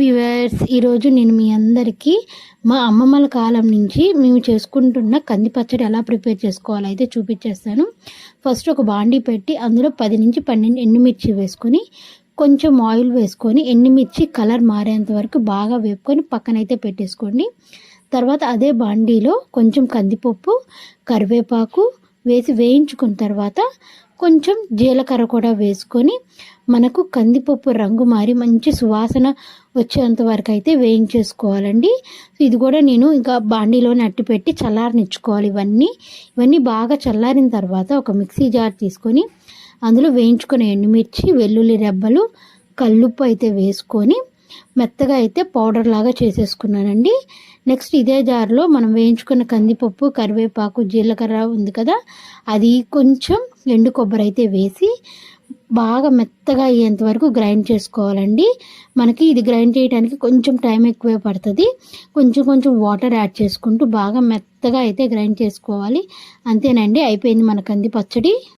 Viewers ఈరోజు నేను మీ అందరికీ మా అమ్మమ్మల కాలం నుంచి మేము చేసుకుంటున్న కంది పచ్చడి ఎలా ప్రిపేర్ చేసుకోవాలో అయితే చూపించేస్తాను. ఫస్ట్ ఒక బాండీ పెట్టి అందులో పది నుంచి పన్నెండు ఎండుమిర్చి వేసుకొని కొంచెం ఆయిల్ వేసుకొని ఎండుమిర్చి కలర్ మారేంత వరకు బాగా వేపుకొని పక్కనైతే పెట్టేసుకోండి. తర్వాత అదే బాండీలో కొంచెం కందిపప్పు కరివేపాకు వేసి వేయించుకున్న తర్వాత కొంచెం జీలకర్ర కూడా వేసుకొని మనకు కందిపప్పు రంగు మారి మంచి సువాసన వచ్చేంత వరకు అయితే వేయించేసుకోవాలండి. ఇది కూడా నేను ఇంకా బాండీలోనే అట్టి పెట్టి చల్లారనిచ్చుకోవాలి ఇవన్నీ. ఇవన్నీ బాగా చల్లారిన తర్వాత ఒక మిక్సీ జార్ తీసుకొని అందులో వేయించుకునే ఎండుమిర్చి వెల్లుల్లి రెబ్బలు కల్లుప్పు అయితే వేసుకొని మెత్తగా అయితే పౌడర్ లాగా చేసేసుకున్నానండి. నెక్స్ట్ ఇదే జార్లో మనం వేయించుకున్న కందిపప్పు కరివేపాకు జీలకర్ర ఉంది కదా అది కొంచెం ఎండు కొబ్బరి అయితే వేసి బాగా మెత్తగా అయ్యేంత వరకు గ్రైండ్ చేసుకోవాలండి. మనకి ఇది గ్రైండ్ చేయడానికి కొంచెం టైం ఎక్కువే పడుతుంది. కొంచెం కొంచెం వాటర్ యాడ్ చేసుకుంటూ బాగా మెత్తగా అయితే గ్రైండ్ చేసుకోవాలి. అంతేనండి అయిపోయింది మన కంది పచ్చడి.